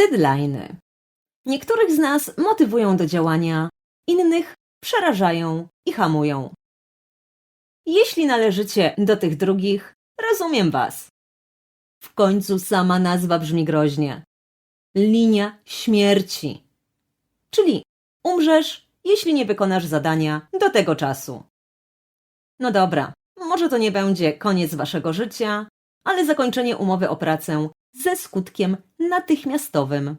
Deadlines. Niektórych z nas motywują do działania, innych przerażają i hamują. Jeśli należycie do tych drugich, rozumiem Was. W końcu sama nazwa brzmi groźnie. Linia śmierci. Czyli umrzesz, jeśli nie wykonasz zadania do tego czasu. No dobra, może to nie będzie koniec Waszego życia, ale zakończenie umowy o pracę ze skutkiem natychmiastowym.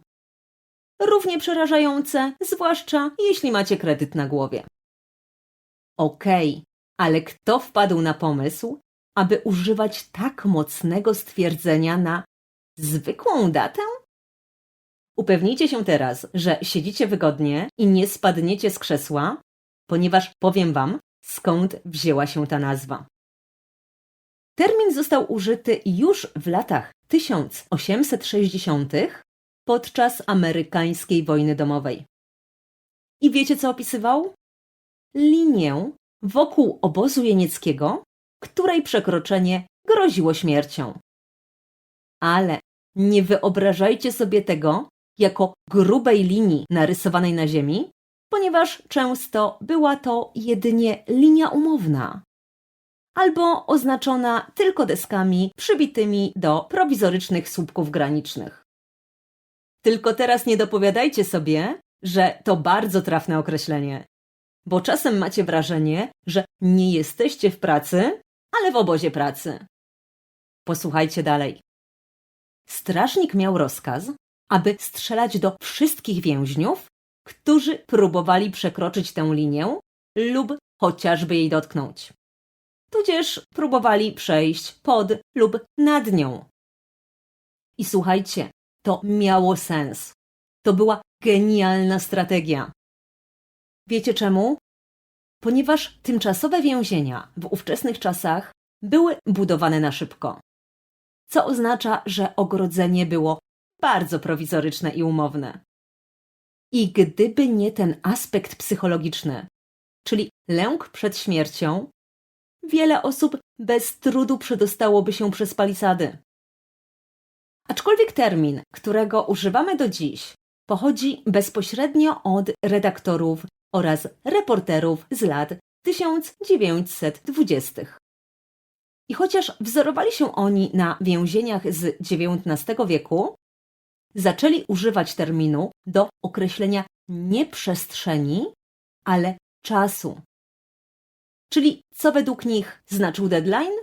Równie przerażające, zwłaszcza jeśli macie kredyt na głowie. Okej, ale kto wpadł na pomysł, aby używać tak mocnego stwierdzenia na zwykłą datę? Upewnijcie się teraz, że siedzicie wygodnie i nie spadniecie z krzesła, ponieważ powiem Wam, skąd wzięła się ta nazwa. Termin został użyty już w latach 1860 podczas amerykańskiej wojny domowej. I wiecie, co opisywał? Linię wokół obozu jenieckiego, której przekroczenie groziło śmiercią. Ale nie wyobrażajcie sobie tego jako grubej linii narysowanej na ziemi, ponieważ często była to jedynie linia umowna albo oznaczona tylko deskami przybitymi do prowizorycznych słupków granicznych. Tylko teraz nie dopowiadajcie sobie, że to bardzo trafne określenie, bo czasem macie wrażenie, że nie jesteście w pracy, ale w obozie pracy. Posłuchajcie dalej. Strażnik miał rozkaz, aby strzelać do wszystkich więźniów, którzy próbowali przekroczyć tę linię lub chociażby jej dotknąć. Tudzież próbowali przejść pod lub nad nią. I słuchajcie, to miało sens. To była genialna strategia. Wiecie czemu? Ponieważ tymczasowe więzienia w ówczesnych czasach były budowane na szybko. Co oznacza, że ogrodzenie było bardzo prowizoryczne i umowne. I gdyby nie ten aspekt psychologiczny, czyli lęk przed śmiercią, wiele osób bez trudu przedostałoby się przez palisady. Aczkolwiek termin, którego używamy do dziś, pochodzi bezpośrednio od redaktorów oraz reporterów z lat 1920. I chociaż wzorowali się oni na więzieniach z XIX wieku, zaczęli używać terminu do określenia nie przestrzeni, ale czasu. Czyli co według nich znaczył deadline?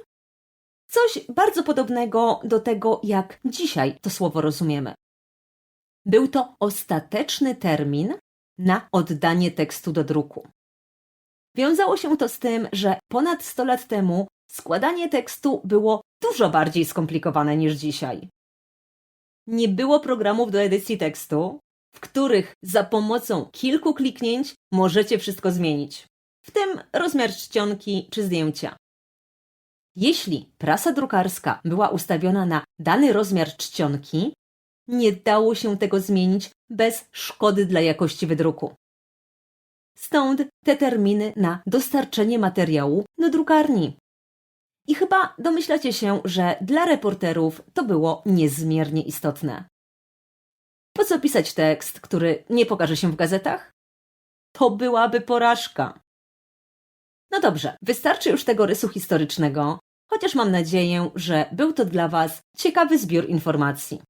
Coś bardzo podobnego do tego, jak dzisiaj to słowo rozumiemy. Był to ostateczny termin na oddanie tekstu do druku. Wiązało się to z tym, że ponad 100 lat temu składanie tekstu było dużo bardziej skomplikowane niż dzisiaj. Nie było programów do edycji tekstu, w których za pomocą kilku kliknięć możecie wszystko zmienić, w tym rozmiar czcionki czy zdjęcia. Jeśli prasa drukarska była ustawiona na dany rozmiar czcionki, nie dało się tego zmienić bez szkody dla jakości wydruku. Stąd te terminy na dostarczenie materiału do drukarni. I chyba domyślacie się, że dla reporterów to było niezmiernie istotne. Po co pisać tekst, który nie pokaże się w gazetach? To byłaby porażka. No dobrze, wystarczy już tego rysu historycznego, chociaż mam nadzieję, że był to dla Was ciekawy zbiór informacji.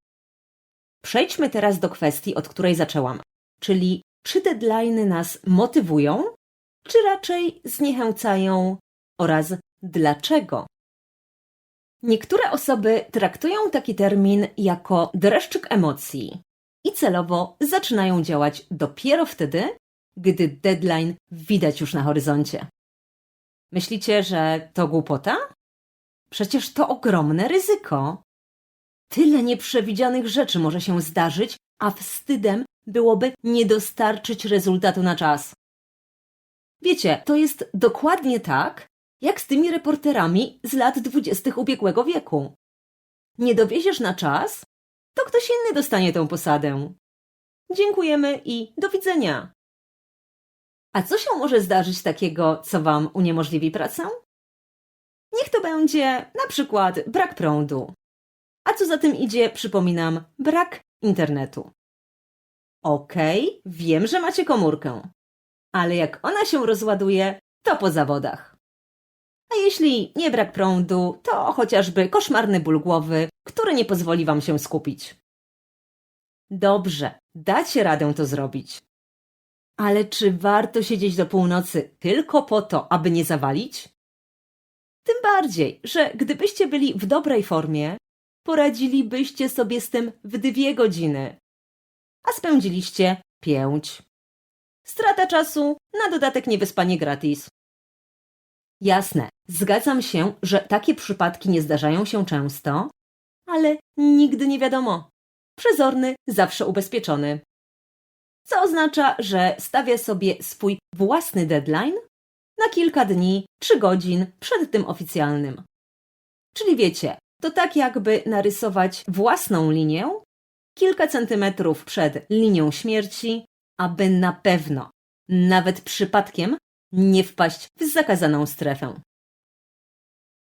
Przejdźmy teraz do kwestii, od której zaczęłam, czyli czy deadline'y nas motywują, czy raczej zniechęcają oraz dlaczego. Niektóre osoby traktują taki termin jako dreszczyk emocji i celowo zaczynają działać dopiero wtedy, gdy deadline widać już na horyzoncie. Myślicie, że to głupota? Przecież to ogromne ryzyko. Tyle nieprzewidzianych rzeczy może się zdarzyć, a wstydem byłoby nie dostarczyć rezultatu na czas. Wiecie, to jest dokładnie tak, jak z tymi reporterami z lat dwudziestych ubiegłego wieku. Nie dowieziesz na czas, to ktoś inny dostanie tę posadę. Dziękujemy i do widzenia. A co się może zdarzyć takiego, co Wam uniemożliwi pracę? Niech to będzie na przykład brak prądu. A co za tym idzie, przypominam, brak internetu. Okej, wiem, że macie komórkę. Ale jak ona się rozładuje, to po zawodach. A jeśli nie brak prądu, to chociażby koszmarny ból głowy, który nie pozwoli wam się skupić. Dobrze, dacie radę to zrobić. Ale czy warto siedzieć do północy tylko po to, aby nie zawalić? Tym bardziej, że gdybyście byli w dobrej formie, poradzilibyście sobie z tym w dwie godziny, a spędziliście pięć. Strata czasu, na dodatek niewyspanie gratis. Jasne, zgadzam się, że takie przypadki nie zdarzają się często, ale nigdy nie wiadomo. Przezorny zawsze ubezpieczony. Co oznacza, że stawia sobie swój własny deadline na kilka dni, trzy godzin przed tym oficjalnym. Czyli wiecie, to tak jakby narysować własną linię kilka centymetrów przed linią śmierci, aby na pewno, nawet przypadkiem, nie wpaść w zakazaną strefę.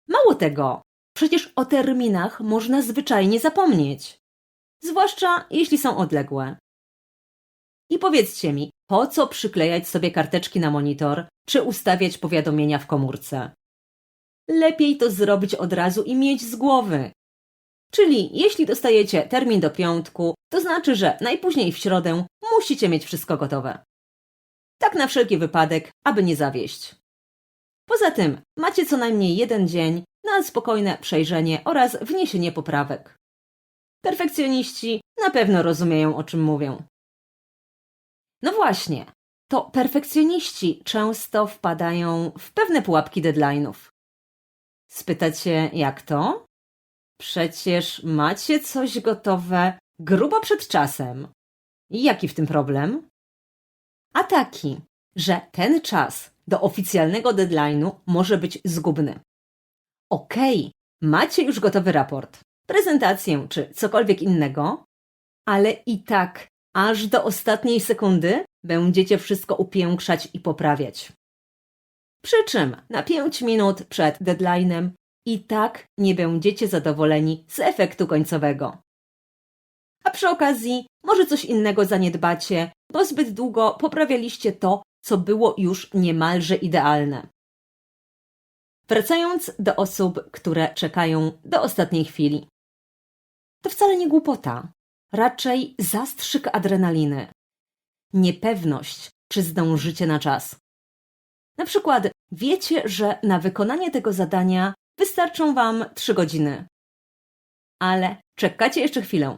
Mało tego, przecież o terminach można zwyczajnie zapomnieć, zwłaszcza jeśli są odległe. I powiedzcie mi, po co przyklejać sobie karteczki na monitor, czy ustawiać powiadomienia w komórce? Lepiej to zrobić od razu i mieć z głowy. Czyli jeśli dostajecie termin do piątku, to znaczy, że najpóźniej w środę musicie mieć wszystko gotowe. Tak na wszelki wypadek, aby nie zawieść. Poza tym macie co najmniej jeden dzień na spokojne przejrzenie oraz wniesienie poprawek. Perfekcjoniści na pewno rozumieją, o czym mówię. No właśnie, to perfekcjoniści często wpadają w pewne pułapki deadline'ów. Spytacie, jak to? Przecież macie coś gotowe grubo przed czasem. Jaki w tym problem? A taki, że ten czas do oficjalnego deadline'u może być zgubny. Okej, macie już gotowy raport, prezentację czy cokolwiek innego, ale i tak aż do ostatniej sekundy będziecie wszystko upiększać i poprawiać. Przy czym na 5 minut przed deadline'em i tak nie będziecie zadowoleni z efektu końcowego. A przy okazji może coś innego zaniedbacie, bo zbyt długo poprawialiście to, co było już niemalże idealne. Wracając do osób, które czekają do ostatniej chwili. To wcale nie głupota, raczej zastrzyk adrenaliny. Niepewność, czy zdążycie na czas. Na przykład wiecie, że na wykonanie tego zadania wystarczą Wam trzy godziny. Ale czekacie jeszcze chwilę,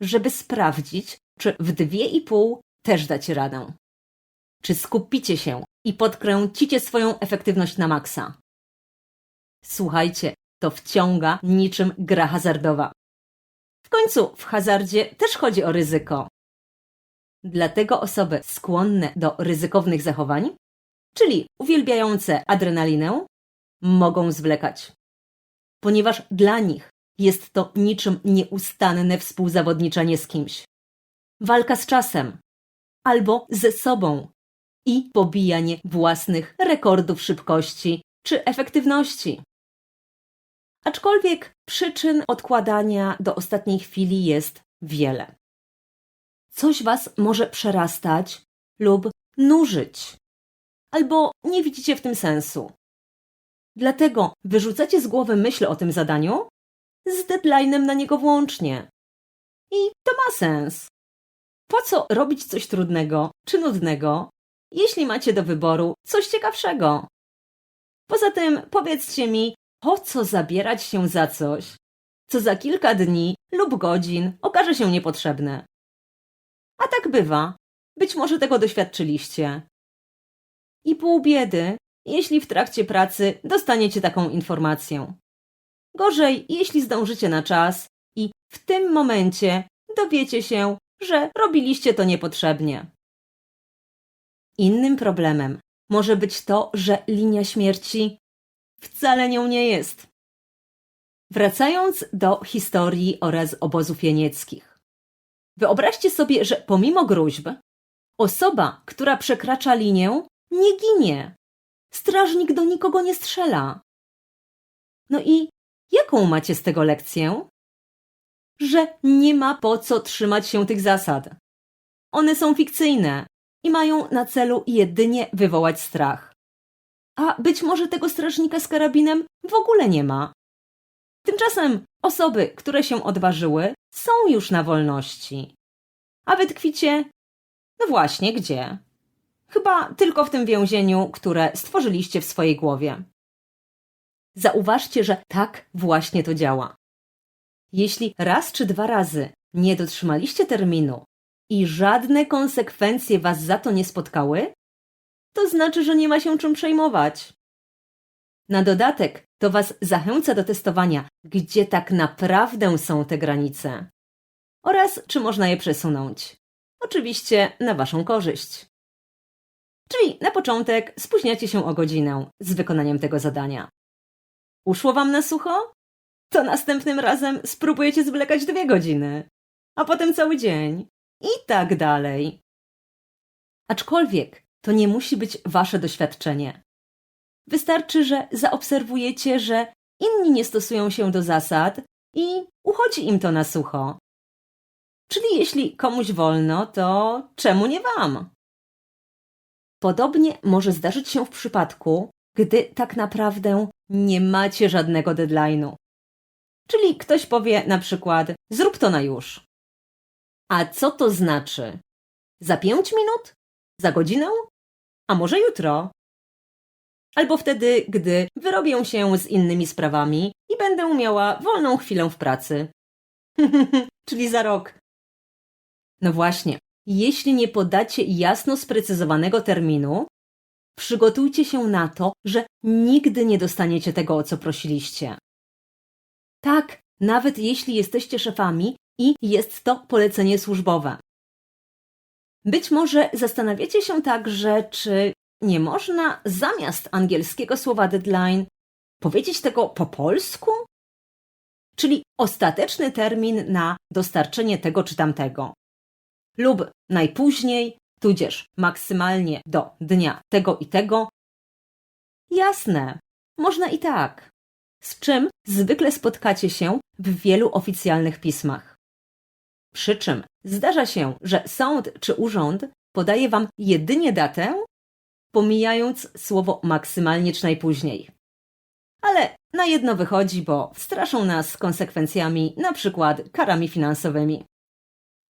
żeby sprawdzić, czy w dwie i pół też dacie radę. Czy skupicie się i podkręcicie swoją efektywność na maksa. Słuchajcie, to wciąga niczym gra hazardowa. W końcu w hazardzie też chodzi o ryzyko. Dlatego osoby skłonne do ryzykownych zachowań, czyli uwielbiające adrenalinę, mogą zwlekać. Ponieważ dla nich jest to niczym nieustanne współzawodniczenie z kimś. Walka z czasem albo ze sobą i pobijanie własnych rekordów szybkości czy efektywności. Aczkolwiek przyczyn odkładania do ostatniej chwili jest wiele. Coś Was może przerastać lub nużyć, albo nie widzicie w tym sensu. Dlatego wyrzucacie z głowy myśl o tym zadaniu z deadline'em na niego włącznie. I to ma sens. Po co robić coś trudnego czy nudnego, jeśli macie do wyboru coś ciekawszego? Poza tym powiedzcie mi, po co zabierać się za coś, co za kilka dni lub godzin okaże się niepotrzebne? A tak bywa. Być może tego doświadczyliście. I pół biedy, jeśli w trakcie pracy dostaniecie taką informację. Gorzej, jeśli zdążycie na czas i w tym momencie dowiecie się, że robiliście to niepotrzebnie. Innym problemem może być to, że linia śmierci wcale nią nie jest. Wracając do historii oraz obozów jenieckich. Wyobraźcie sobie, że pomimo gruźb, osoba, która przekracza linię, nie ginie. Strażnik do nikogo nie strzela. No i jaką macie z tego lekcję? Że nie ma po co trzymać się tych zasad. One są fikcyjne i mają na celu jedynie wywołać strach. A być może tego strażnika z karabinem w ogóle nie ma. Tymczasem osoby, które się odważyły, są już na wolności. A wy tkwicie? No właśnie, gdzie? Chyba tylko w tym więzieniu, które stworzyliście w swojej głowie. Zauważcie, że tak właśnie to działa. Jeśli raz czy dwa razy nie dotrzymaliście terminu i żadne konsekwencje was za to nie spotkały, to znaczy, że nie ma się czym przejmować. Na dodatek to was zachęca do testowania, gdzie tak naprawdę są te granice oraz czy można je przesunąć. Oczywiście na waszą korzyść. Czyli na początek spóźniacie się o godzinę z wykonaniem tego zadania. Uszło wam na sucho? To następnym razem spróbujecie zwlekać dwie godziny, a potem cały dzień i tak dalej. Aczkolwiek to nie musi być wasze doświadczenie. Wystarczy, że zaobserwujecie, że inni nie stosują się do zasad i uchodzi im to na sucho. Czyli jeśli komuś wolno, to czemu nie wam? Podobnie może zdarzyć się w przypadku, gdy tak naprawdę nie macie żadnego deadline'u. Czyli ktoś powie na przykład: Zrób to na już. A co to znaczy? Za pięć minut? Za godzinę? A może jutro? Albo wtedy, gdy wyrobię się z innymi sprawami i będę miała wolną chwilę w pracy. Czyli za rok. No właśnie, jeśli nie podacie jasno sprecyzowanego terminu, przygotujcie się na to, że nigdy nie dostaniecie tego, o co prosiliście. Tak, nawet jeśli jesteście szefami i jest to polecenie służbowe. Być może zastanawiacie się także, czy nie można zamiast angielskiego słowa deadline powiedzieć tego po polsku? Czyli ostateczny termin na dostarczenie tego czy tamtego. Lub najpóźniej, tudzież maksymalnie do dnia tego i tego. Jasne, można i tak. Z czym zwykle spotkacie się w wielu oficjalnych pismach. Przy czym zdarza się, że sąd czy urząd podaje wam jedynie datę, pomijając słowo maksymalnie czy najpóźniej. Ale na jedno wychodzi, bo straszą nas konsekwencjami, na przykład karami finansowymi.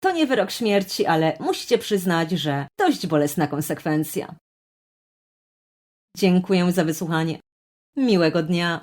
To nie wyrok śmierci, ale musicie przyznać, że dość bolesna konsekwencja. Dziękuję za wysłuchanie. Miłego dnia.